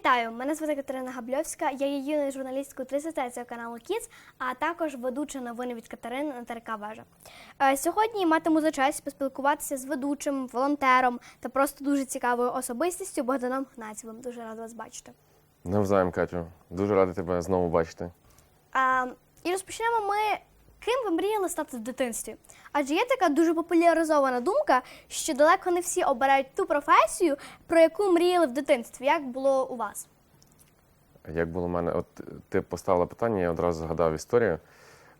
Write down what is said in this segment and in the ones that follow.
Вітаю! Мене звати Катерина Габльовська. Я є юною журналісткою 30 каналу Kids, а також ведуча новини від Катерини на ТРК Вежа. Е, Сьогодні матиму за честь поспілкуватися з ведучим, волонтером та просто дуже цікавою особистістю Богданом Гнатєвим. Дуже рада вас бачити. Навзаєм, Катю. Дуже радий тебе знову бачити. А, і розпочнемо ми. Ким ви мріяли стати в дитинстві? Адже є така дуже популяризована думка, що далеко не всі обирають ту професію, про яку мріяли в дитинстві. Як було у вас? Як було у мене, от ти поставила питання, я одразу згадав історію.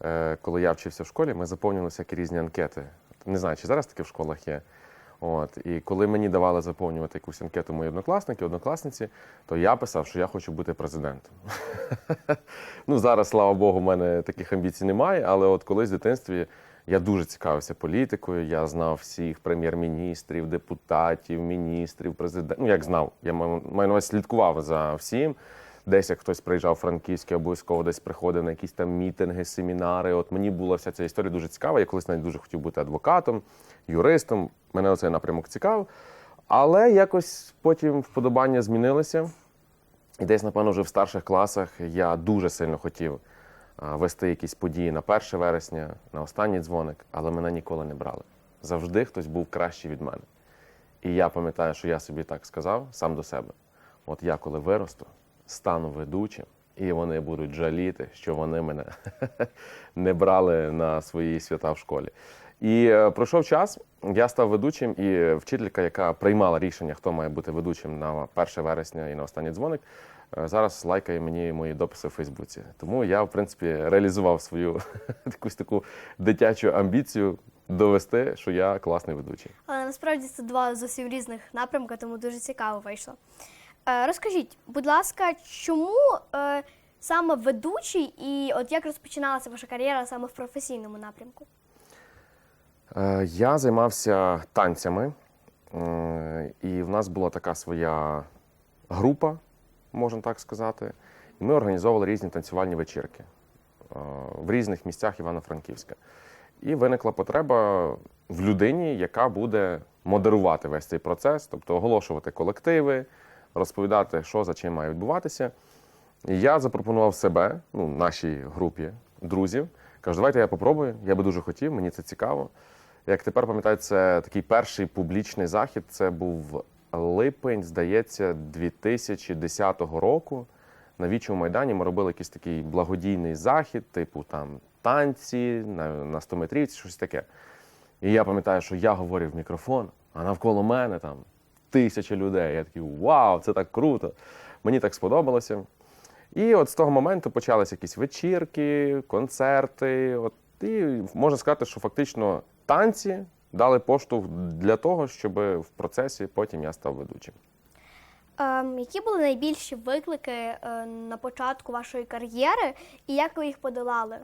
Е, Коли я вчився в школі, ми заповнювали всякі різні анкети. Не знаю, чи зараз таке в школах є. От. І коли мені давали заповнювати якусь анкету мої однокласники, однокласниці, то я писав, що я хочу бути президентом. ну, зараз, слава Богу, в мене таких амбіцій немає, але от колись в дитинстві я дуже цікавився політикою, я знав всіх прем'єр-міністрів, депутатів, міністрів, президентів. Ну, як знав, я маю на увазі слідкував за всім. Десь як хтось приїжджав Франківський, обов'язково десь приходив на якісь там мітинги, семінари. От мені була вся ця історія дуже цікава. Я колись навіть дуже хотів бути адвокатом, юристом. Мене оцей напрямок цікавив. Але якось потім вподобання змінилися. І десь, напевно, вже в старших класах я дуже сильно хотів вести якісь події на 1 вересня, на останній дзвоник, але мене ніколи не брали. Завжди хтось був кращий від мене. І я пам'ятаю, що я собі так сказав сам до себе: от я, коли виросту, стану ведучим, і вони будуть жаліти, що вони мене не брали на свої свята в школі. І е, пройшов час, я став ведучим, і вчителька, яка приймала рішення, хто має бути ведучим на 1 вересня і на останній дзвоник, е, зараз лайкає мені мої дописи в Фейсбуці. Тому я, в принципі, реалізував свою якусь таку дитячу амбіцію довести, що я класний ведучий. Але насправді це два зовсім різних напрямки, тому дуже цікаво вийшло. Е, розкажіть, будь ласка, чому е, саме ведучий і от як розпочиналася ваша кар'єра саме в професійному напрямку? Е, Я займався танцями, е, і в нас була така своя група, можна так сказати. І ми організовували різні танцювальні вечірки е, в різних місцях Івано-Франківська. І виникла потреба в людині, яка буде модерувати весь цей процес, тобто оголошувати колективи, розповідати, що за чим має відбуватися. І я запропонував себе, ну, нашій групі друзів. Кажу, давайте я попробую, я би дуже хотів, мені це цікаво. Як тепер пам'ятаю, це такий перший публічний захід. Це був липень, здається, 2010 року. На Вічому майдані ми робили якийсь такий благодійний захід, типу там танці на, на 100 метрівці, щось таке. І я пам'ятаю, що я говорив в мікрофон, а навколо мене там тисяча людей. Я такий вау, це так круто! Мені так сподобалося. І от з того моменту почалися якісь вечірки, концерти. От, і можна сказати, що фактично танці дали поштовх для того, щоб в процесі потім я став ведучим. Ем, які були найбільші виклики е, на початку вашої кар'єри і як ви їх подолали?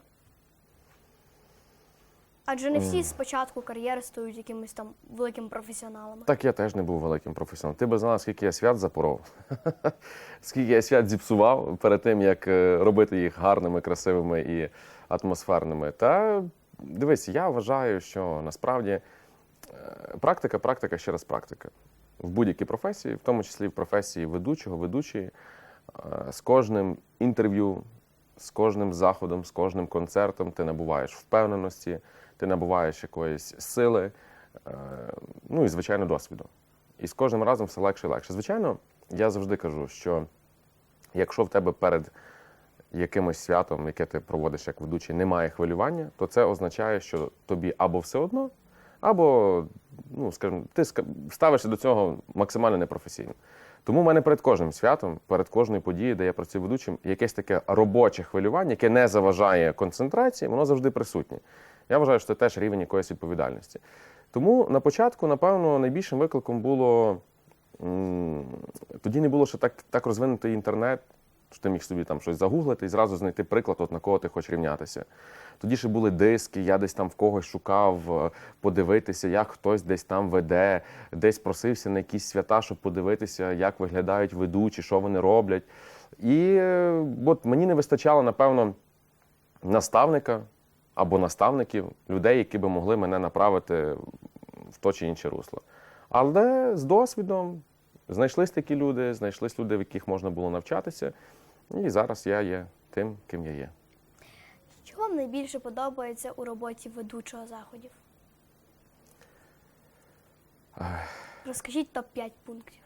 Адже не всі з початку кар'єри стають якимись там великими професіоналами. Так я теж не був великим професіоналом. Ти би знала, скільки я свят запоров, скільки я свят зіпсував перед тим, як е, робити їх гарними, красивими і атмосферними. Та дивись, я вважаю, що насправді е, практика, практика, ще раз практика. В будь-якій професії, в тому числі в професії ведучого, ведучої, е, з кожним інтерв'ю, з кожним заходом, з кожним концертом ти набуваєш впевненості, ти набуваєш якоїсь сили, е, ну і звичайно досвіду. І з кожним разом все легше і легше. Звичайно, я завжди кажу, що якщо в тебе перед якимось святом, яке ти проводиш як ведучий, немає хвилювання, то це означає, що тобі або все одно, або, ну скажімо, ти ставишся до цього максимально непрофесійно. Тому в мене перед кожним святом, перед кожною подією, де я працюю ведучим, якесь таке робоче хвилювання, яке не заважає концентрації, воно завжди присутнє. Я вважаю, що це теж рівень якоїсь відповідальності. Тому на початку, напевно, найбільшим викликом було тоді не було ще так, так розвинутий інтернет, що ти міг собі там щось загуглити і зразу знайти приклад, от на кого ти хочеш рівнятися. Тоді ще були диски, я десь там в когось шукав е, подивитися, як хтось десь там веде, десь просився на якісь свята, щоб подивитися, як виглядають ведучі, що вони роблять. І е, от мені не вистачало, напевно, наставника або наставників, людей, які би могли мене направити в то чи інше русло. Але з досвідом, Знайшлись такі люди, знайшлись люди, в яких можна було навчатися. І зараз я є тим, ким я є. Що вам найбільше подобається у роботі ведучого заходів? Розкажіть топ-5 пунктів.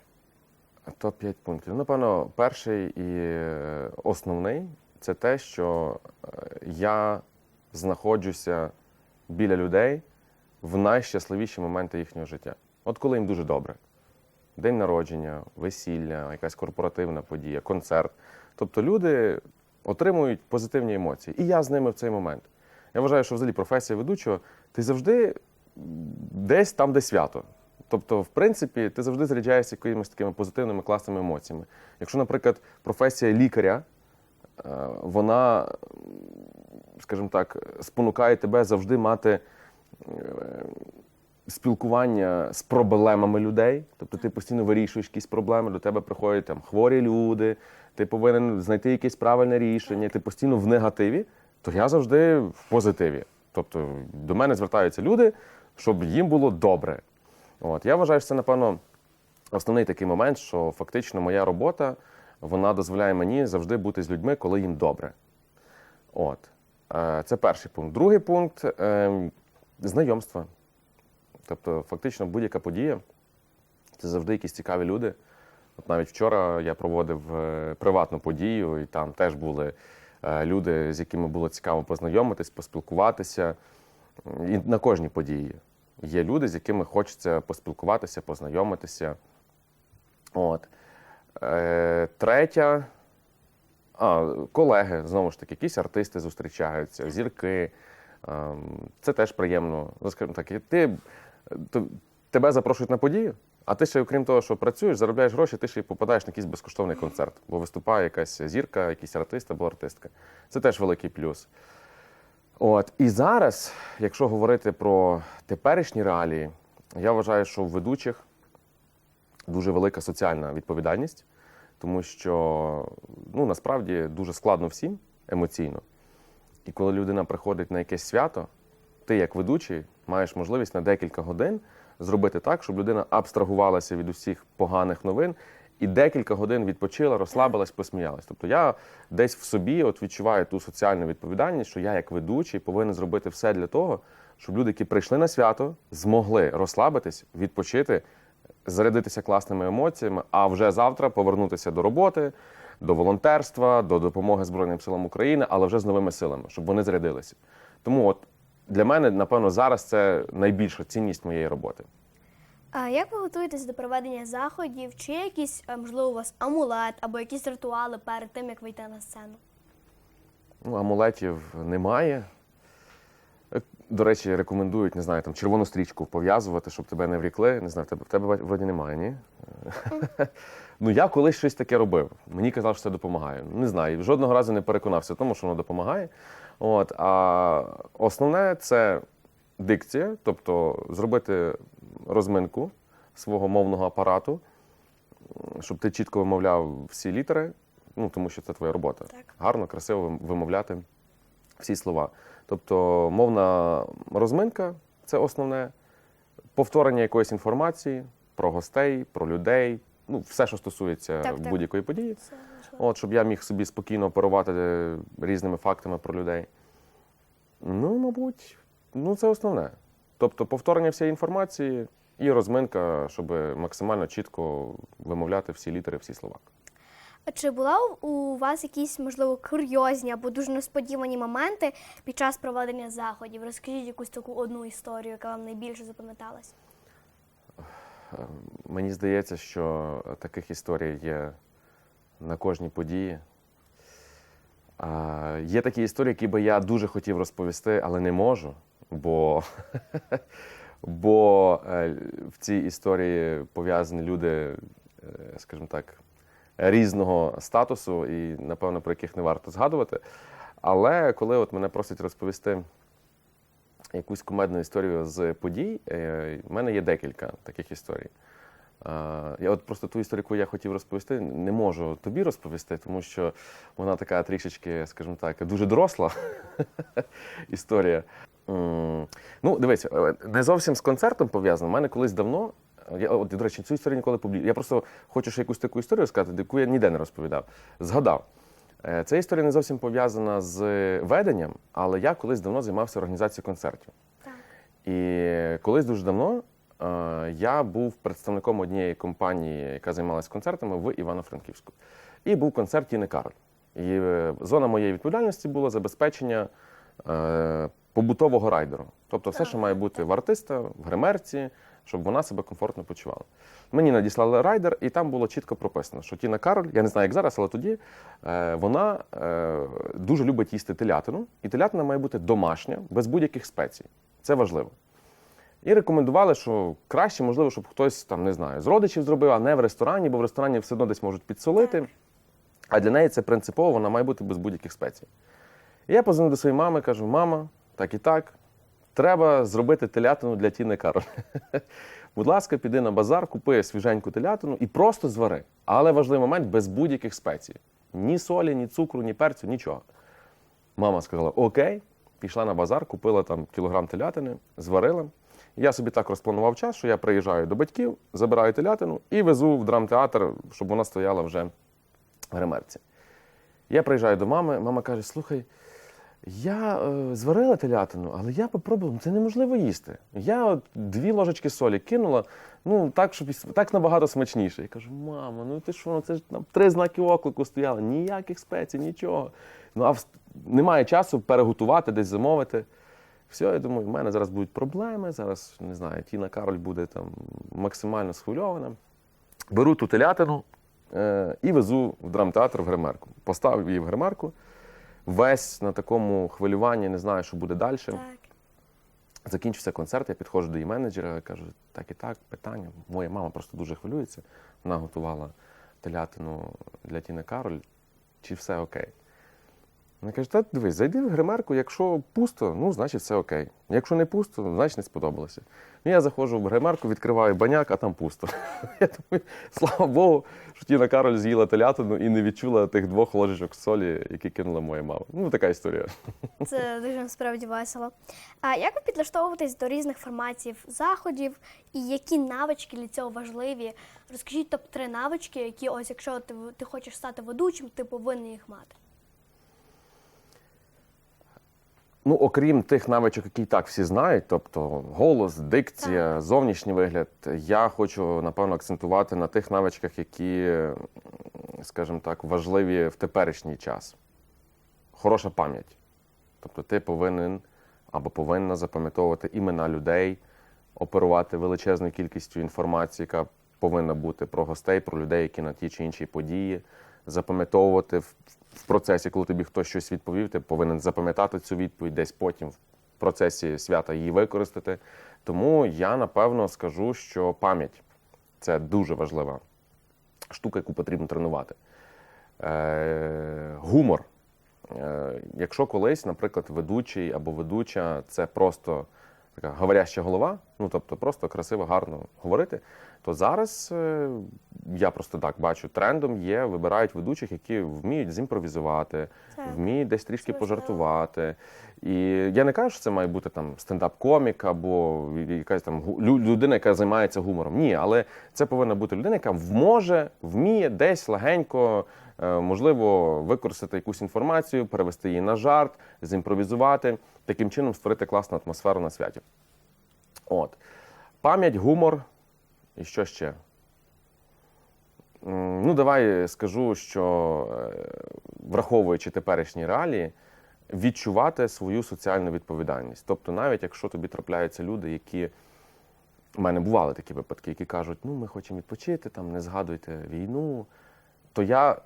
Топ-5 пунктів. Ну, Напевно, перший і е, основний це те, що е, я знаходжуся біля людей в найщасливіші моменти їхнього життя. От коли їм дуже добре. День народження, весілля, якась корпоративна подія, концерт. Тобто люди отримують позитивні емоції. І я з ними в цей момент. Я вважаю, що взагалі професія ведучого, ти завжди десь там, де свято. Тобто, в принципі, ти завжди заряджаєшся якимись такими позитивними класними емоціями. Якщо, наприклад, професія лікаря, е, вона, скажімо так, спонукає тебе завжди мати е, спілкування з проблемами людей. Тобто ти постійно вирішуєш якісь проблеми, до тебе приходять там хворі люди, ти повинен знайти якесь правильне рішення, ти постійно в негативі, то я завжди в позитиві. Тобто до мене звертаються люди, щоб їм було добре. От я вважаю, що це напевно основний такий момент, що фактично моя робота вона дозволяє мені завжди бути з людьми, коли їм добре. От. Е, Це перший пункт. Другий пункт е, знайомства. Тобто, фактично, будь-яка подія це завжди якісь цікаві люди. От навіть вчора я проводив е, приватну подію, і там теж були е, люди, з якими було цікаво познайомитись, поспілкуватися. І на кожній події є люди, з якими хочеться поспілкуватися, познайомитися. От. Е, третя. А, колеги, знову ж таки, якісь артисти зустрічаються, зірки. Ем, Це теж приємно. Ну, скажімо так, ти, тебе запрошують на подію, а ти ще, окрім того, що працюєш, заробляєш гроші, ти ще й попадаєш на якийсь безкоштовний концерт, бо виступає якась зірка, якийсь артист або артистка. Це теж великий плюс. От. І зараз, якщо говорити про теперішні реалії, я вважаю, що в ведучих дуже велика соціальна відповідальність, тому що ну, насправді дуже складно всім емоційно. І коли людина приходить на якесь свято, ти, як ведучий, маєш можливість на декілька годин зробити так, щоб людина абстрагувалася від усіх поганих новин і декілька годин відпочила, розслабилась, посміялась. Тобто я десь в собі от відчуваю ту соціальну відповідальність, що я, як ведучий, повинен зробити все для того, щоб люди, які прийшли на свято, змогли розслабитись, відпочити, зарядитися класними емоціями, а вже завтра повернутися до роботи, до волонтерства, до допомоги Збройним силам України, але вже з новими силами, щоб вони зарядилися. Тому от для мене, напевно, зараз це найбільша цінність моєї роботи. А як ви готуєтесь до проведення заходів? Чи є якийсь, е, можливо, у вас амулет або якісь ритуали перед тим, як вийти на сцену? Ну, амулетів немає. Е, До речі, рекомендують, не знаю, там червону стрічку пов'язувати, щоб тебе не врікли. Не знаю, в тебе, в тебе вроді немає, ні? ну, я колись щось таке робив. Мені казали, що це допомагає. Не знаю, жодного разу не переконався в тому, що воно допомагає. От, а основне це дикція, тобто зробити розминку свого мовного апарату, щоб ти чітко вимовляв всі літери, ну тому що це твоя робота. Так. Гарно, красиво вимовляти всі слова. Тобто мовна розминка це основне, повторення якоїсь інформації про гостей, про людей, ну все, що стосується Так, так. будь-якої події. Це. От, щоб я міг собі спокійно оперувати е, різними фактами про людей. Ну, мабуть, ну це основне. Тобто повторення всієї інформації і розминка, щоб максимально чітко вимовляти всі літери, всі слова. А Чи була у- у вас якісь, можливо, курйозні або дуже несподівані моменти під час проведення заходів? Розкажіть якусь таку одну історію, яка вам найбільше запам'яталась. Мені здається, що таких історій є на кожній події. А, є такі історії, які би я дуже хотів розповісти, але не можу, бо, бо е, в цій історії пов'язані люди, е, скажімо так, різного статусу і, напевно, про яких не варто згадувати. Але коли от мене просять розповісти якусь кумедну історію з подій, е, в мене є декілька таких історій. А, Я от просто ту історію, яку я хотів розповісти, не можу тобі розповісти, тому що вона така трішечки, скажімо так, дуже доросла історія. Ну, дивись, е, не зовсім з концертом пов'язано. У мене колись давно Я, от, до речі, цю історію ніколи публі... Я просто хочу ще якусь таку історію сказати, яку я ніде не розповідав. Згадав. Е, Ця історія не зовсім пов'язана з веденням, але я колись давно займався організацією концертів. Так. І колись дуже давно е, я був представником однієї компанії, яка займалася концертами в Івано-Франківську. І був концерт Тіни Кароль. І е, зона моєї відповідальності була забезпечення е, побутового райдеру. Тобто все, що має бути в артиста, в гримерці, щоб вона себе комфортно почувала. Мені надіслали райдер, і там було чітко прописано, що Тіна Кароль, я не знаю, як зараз, але тоді е, вона е, дуже любить їсти телятину, і телятина має бути домашня, без будь-яких спецій. Це важливо. І рекомендували, що краще, можливо, щоб хтось там не знаю, з родичів зробив, а не в ресторані, бо в ресторані все одно десь можуть підсолити. А для неї це принципово, вона має бути без будь-яких спецій. І я позвонив до своєї мами, кажу: мама, так і так, треба зробити телятину для Тіни Кароль. Будь ласка, піди на базар, купи свіженьку телятину і просто звари. Але важливий момент без будь-яких спецій. Ні солі, ні цукру, ні перцю, нічого. Мама сказала: Окей, пішла на базар, купила там кілограм телятини, зварила. Я собі так розпланував час, що я приїжджаю до батьків, забираю телятину і везу в драмтеатр, щоб вона стояла вже в гримерці. Я приїжджаю до мами, мама каже: слухай, я е, зварила телятину, але я попробував, це неможливо їсти. Я от дві ложечки солі кинула, ну так, щоб так набагато смачніше. Я кажу, мамо, ну ти що, ну це ж там три знаки оклику стояли, ніяких спецій, нічого. Ну а в- немає часу переготувати, десь замовити. Все, я думаю, в мене зараз будуть проблеми. Зараз не знаю, Тіна Кароль буде там максимально схвильована. Беру ту телятину е, і везу в драмтеатр в гримерку. Поставив її в гримерку. Весь на такому хвилюванні, не знаю, що буде далі. Так. Закінчився концерт, я підходжу до її менеджера, кажу, так і так, питання. Моя мама просто дуже хвилюється. Вона готувала телятину для Тіни Кароль. Чи все окей? Вона каже, та дивись, зайди в гримерку, якщо пусто, ну, значить все окей. Якщо не пусто, значить не сподобалося. Ну, я заходжу в гримерку, відкриваю баняк, а там пусто. Я думаю, слава Богу, що Тіна Кароль з'їла телятину і не відчула тих двох ложечок солі, які кинула моя мама. Ну, така історія. Це дуже насправді весело. А як ви підлаштовуєтесь до різних форматів заходів і які навички для цього важливі? Розкажіть топ-3 навички, які ось якщо ти, ти хочеш стати ведучим, ти повинен їх мати. Ну, окрім тих навичок, які і так всі знають, тобто голос, дикція, зовнішній вигляд, я хочу напевно акцентувати на тих навичках, які, скажімо так, важливі в теперішній час. Хороша пам'ять. Тобто ти повинен або повинна запам'ятовувати імена людей, оперувати величезною кількістю інформації, яка повинна бути про гостей, про людей, які на ті чи інші події, запам'ятовувати в, процесі, коли тобі хтось щось відповів, ти повинен запам'ятати цю відповідь, десь потім в процесі свята її використати. Тому я напевно скажу, що пам'ять це дуже важлива штука, яку потрібно тренувати. Е, гумор. Е, якщо колись, наприклад, ведучий або ведуча це просто така говоряща голова, ну тобто просто красиво, гарно говорити, то зараз е, я просто так бачу, трендом є, вибирають ведучих, які вміють зімпровізувати, вміють десь трішки Це пожартувати. І я не кажу, що це має бути там стендап-комік або якась там людина, яка займається гумором. Ні, але це повинна бути людина, яка може, вміє десь легенько, е, можливо, використати якусь інформацію, перевести її на жарт, зімпровізувати, таким чином створити класну атмосферу на святі. От. Пам'ять, гумор і що ще? Ну, давай скажу, що е, враховуючи теперішні реалії, відчувати свою соціальну відповідальність. Тобто, навіть якщо тобі трапляються люди, які у мене бували такі випадки, які кажуть, ну ми хочемо відпочити, там не згадуйте війну, то я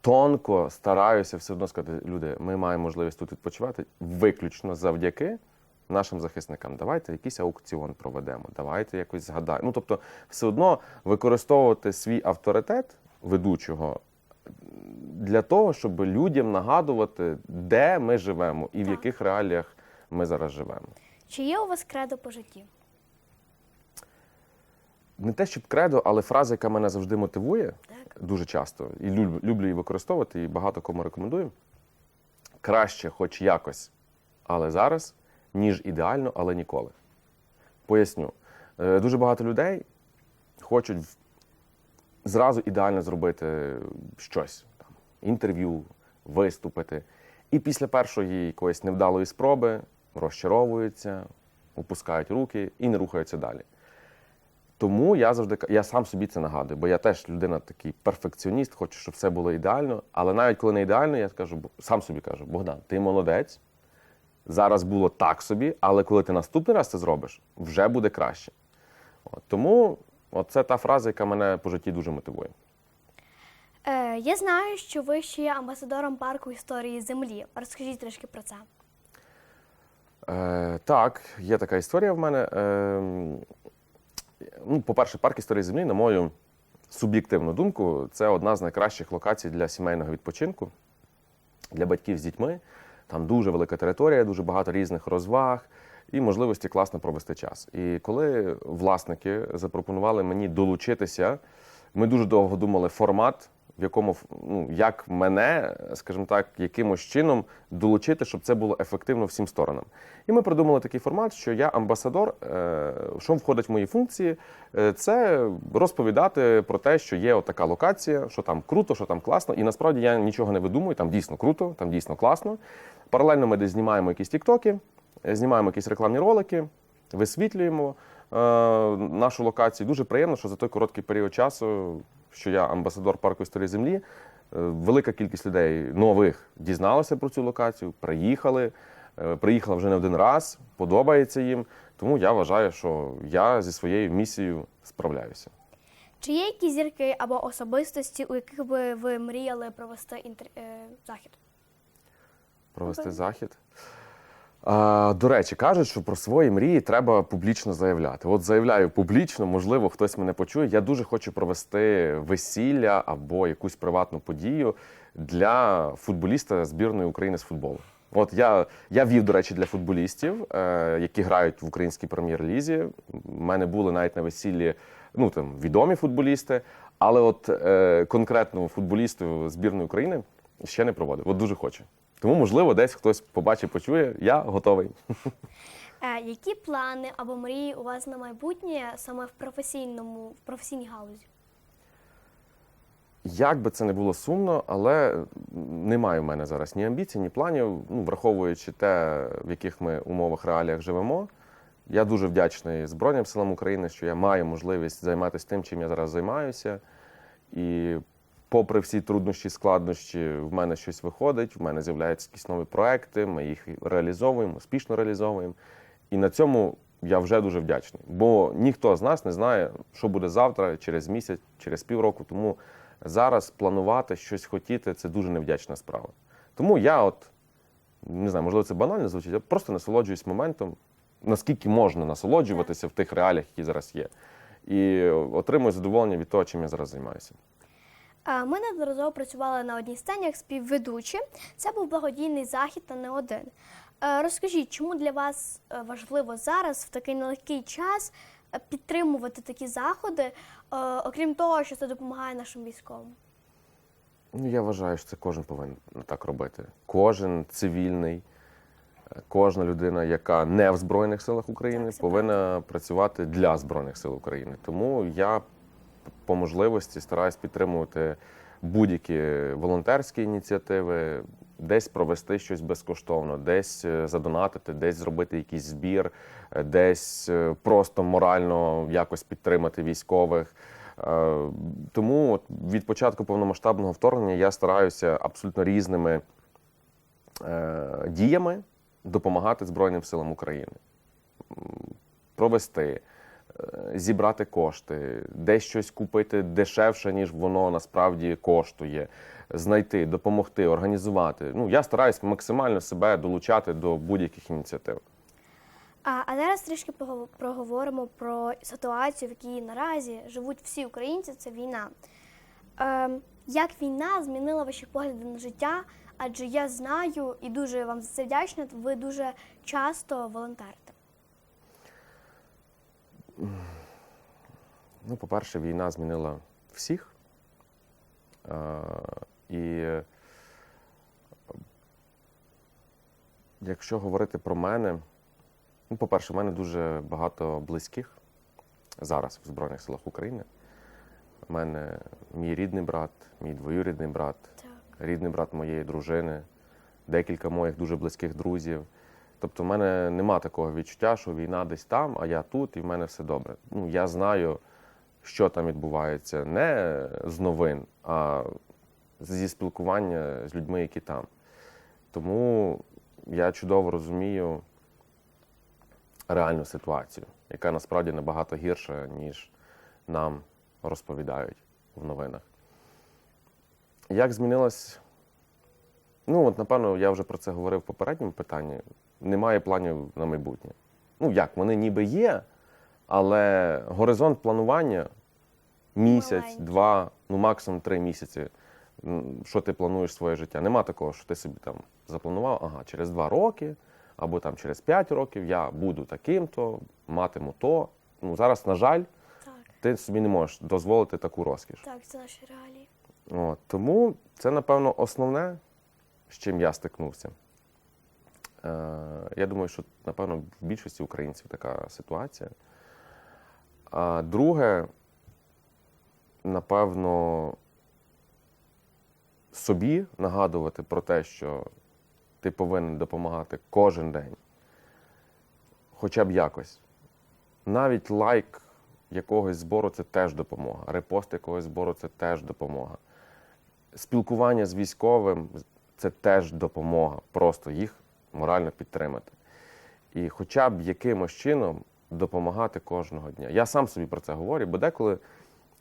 тонко стараюся все одно сказати, люди, ми маємо можливість тут відпочивати виключно завдяки нашим захисникам. Давайте якийсь аукціон проведемо, давайте якось згадаємо. Ну тобто, все одно використовувати свій авторитет ведучого для того, щоб людям нагадувати, де ми живемо і в Так. яких реаліях ми зараз живемо. Чи є у вас кредо по житті? Не те, щоб кредо, але фраза, яка мене завжди мотивує, Так. дуже часто, і люблю, люблю її використовувати, і багато кому рекомендую. Краще, хоч якось, але зараз, ніж ідеально, але ніколи. Поясню. Е, Дуже багато людей хочуть зразу ідеально зробити щось, там, інтерв'ю, виступити. І після першої якоїсь невдалої спроби розчаровуються, опускають руки і не рухаються далі. Тому я завжди я сам собі це нагадую, бо я теж людина такий перфекціоніст, хочу, щоб все було ідеально. Але навіть коли не ідеально, я кажу, сам собі кажу, Богдан, ти молодець. Зараз було так собі, але коли ти наступний раз це зробиш, вже буде краще. От, тому от це та фраза, яка мене по житті дуже мотивує. Е, я знаю, що ви ще є амбасадором парку історії землі. Розкажіть трішки про це. Е, так, є така історія в мене. Е, ну, по-перше, парк історії землі, на мою суб'єктивну думку, це одна з найкращих локацій для сімейного відпочинку, для батьків з дітьми. Там дуже велика територія, дуже багато різних розваг і можливості класно провести час. І коли власники запропонували мені долучитися, ми дуже довго думали формат, в якому ну, як мене, скажімо так, якимось чином долучити, щоб це було ефективно всім сторонам. І ми придумали такий формат, що я амбасадор. е, Що входить в мої функції, Е, це розповідати про те, що є така локація, що там круто, що там класно. І насправді я нічого не видумую, там дійсно круто, там дійсно класно. Паралельно ми десь знімаємо якісь тіктоки, е, знімаємо якісь рекламні ролики, висвітлюємо е, нашу локацію. Дуже приємно, що за той короткий період часу, що я амбасадор парку історії землі, е, велика кількість людей нових дізналася про цю локацію, приїхали. е, Приїхала вже не один раз, подобається їм. Тому я вважаю, що я зі своєю місією справляюся. Чи є якісь зірки або особистості, у яких би ви мріяли провести інтер... е, захід? Провести захід. А, до речі, кажуть, що про свої мрії треба публічно заявляти. От заявляю публічно, можливо, хтось мене почує. Я дуже хочу провести весілля або якусь приватну подію для футболіста збірної України з футболу. От я, я вів, до речі, для футболістів, е, які грають в українській прем'єр-лізі. У мене були навіть на весіллі ну, там, відомі футболісти, але от е, конкретно футболісту збірної України ще не проводив. От дуже хочу. Тому, можливо, десь хтось побачить, почує. Я готовий. Е, які плани або мрії у вас на майбутнє саме в професійному, в професійній галузі? Як би це не було сумно, але немає в мене зараз ні амбіцій, ні планів. Ну, враховуючи те, в яких ми умовах реаліях живемо. Я дуже вдячний Збройним силам України, що я маю можливість займатися тим, чим я зараз займаюся. І попри всі труднощі, складнощі, в мене щось виходить, в мене з'являються якісь нові проекти, ми їх реалізовуємо, успішно реалізовуємо. І на цьому я вже дуже вдячний. Бо ніхто з нас не знає, що буде завтра, через місяць, через півроку. Тому зараз планувати щось хотіти це дуже невдячна справа. Тому я, от не знаю, можливо, це банально звучить, я просто насолоджуюсь моментом, наскільки можна насолоджуватися в тих реаліях, які зараз є. І отримую задоволення від того, чим я зараз займаюся. Ми неодноразово працювали на одній сцені як співведучі. Це був благодійний захід та не один. Е, Розкажіть, чому для вас е, важливо зараз в такий нелегкий час е, підтримувати такі заходи, окрім того, що це допомагає нашим військовим? Ну, я вважаю, що це кожен повинен так робити. Кожен цивільний, кожна людина, яка не в Збройних силах України, повинна працювати для Збройних сил України. Тому я по можливості стараюсь підтримувати будь-які волонтерські ініціативи, десь провести щось безкоштовно, десь е, задонатити, десь зробити якийсь збір, е, десь е, просто морально якось підтримати військових. Тому від початку повномасштабного вторгнення я стараюся абсолютно різними діями допомагати Збройним силам України. Провести, зібрати кошти, десь щось купити дешевше, ніж воно насправді коштує, знайти, допомогти, організувати. Ну, я стараюсь максимально себе долучати до будь-яких ініціатив. А, а зараз трішки проговоримо про ситуацію, в якій наразі живуть всі українці. Це війна. Е, як війна змінила ваші погляди на життя? Адже я знаю і дуже вам за це вдячна. Ви дуже часто волонтерите. Ну, по-перше, війна змінила всіх. І е, якщо говорити про мене, ну, по-перше, в мене дуже багато близьких, зараз в Збройних силах України. У мене мій рідний брат, мій двоюрідний брат, Так. рідний брат моєї дружини, декілька моїх дуже близьких друзів. Тобто, в мене нема такого відчуття, що війна десь там, а я тут, і в мене все добре. Ну, я знаю, що там відбувається не з новин, а зі спілкування з людьми, які там. Тому я чудово розумію реальну ситуацію, яка насправді набагато гірша, ніж нам розповідають в новинах. Як змінилась? Ну, от, напевно, я вже про це говорив в попередньому питанні. Немає планів на майбутнє. Ну, як, вони ніби є, але горизонт планування місяць, Маленький. два, ну максимум три місяці. Що ти плануєш своє життя? Нема такого, що ти собі там запланував, ага, через два роки або там через п'ять років я буду таким-то, матиму то. Ну, зараз, на жаль, Так, ти собі не можеш дозволити таку розкіш. так, це наші реалії. От, тому це, напевно, основне, з чим я стикнувся. Е, я думаю, що, напевно, в більшості українців така ситуація. А друге, напевно, собі нагадувати про те, що ти повинен допомагати кожен день, хоча б якось. Навіть лайк якогось збору це теж допомога. Репост якогось збору це теж допомога. Спілкування з військовим це теж допомога. Просто їх морально підтримати. І хоча б якимось чином допомагати кожного дня. Я сам собі про це говорю, бо деколи,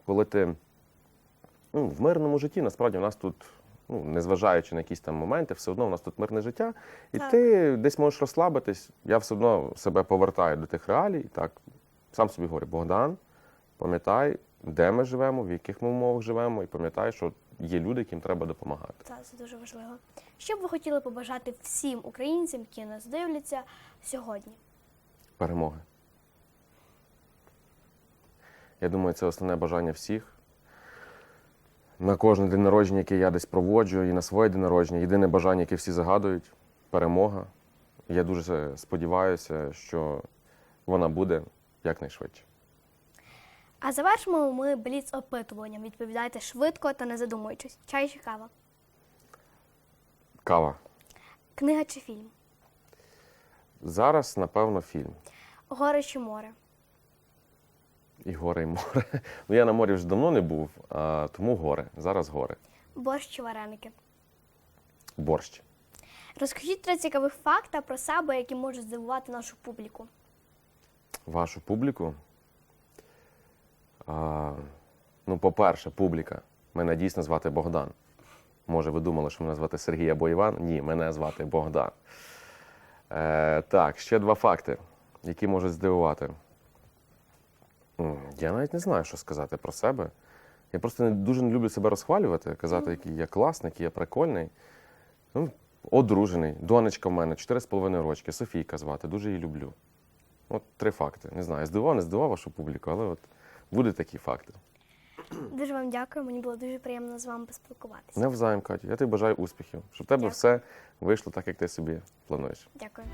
коли ти ну, в мирному житті, насправді в нас тут, ну, незважаючи на якісь там моменти, все одно в нас тут мирне життя, і Так. ти десь можеш розслабитись. Я все одно себе повертаю до тих реалій. Так, сам собі говорю, Богдан, пам'ятай, де ми живемо, в яких ми умовах живемо, і пам'ятай, що є люди, яким треба допомагати. Так, це дуже важливо. Що б ви хотіли побажати всім українцям, які нас дивляться сьогодні? перемоги. Я думаю, це основне бажання всіх. На кожен день народження, який я десь проводжу, і на своє день народження, єдине бажання, яке всі загадують перемога. Я дуже сподіваюся, що вона буде якнайшвидше. А завершимо ми бліц опитуванням. Відповідайте швидко та не задумуючись. Чай чи кава? Кава. Книга чи фільм? Зараз, напевно, фільм. Гори чи море? І гори, і море. Ну, я на морі вже давно не був, а, тому гори. Зараз гори. Борщ чи вареники? Борщ. Розкажіть три цікавих факта про себе, які можуть здивувати нашу публіку. вашу публіку. А, ну, по-перше, публіка. Мене дійсно звати Богдан. Може, ви думали, що мене звати Сергій або Іван? Ні, мене звати Богдан. Е, так, ще два факти, які можуть здивувати. Я навіть не знаю, що сказати про себе. Я просто не, дуже не люблю себе розхвалювати, казати, який я класний, який я прикольний. Ну, одружений, донечка в мене, 4,5 рочки, Софійка звати, дуже її люблю. От три факти. Не знаю, здивував, не здивував вашу публіку, але от будуть такі факти. Дуже вам дякую. Мені було дуже приємно з вами поспілкуватися. Навзаєм, Катю, я тобі бажаю успіхів, щоб в тебе Дякую. все вийшло так, як ти собі плануєш. Дякую.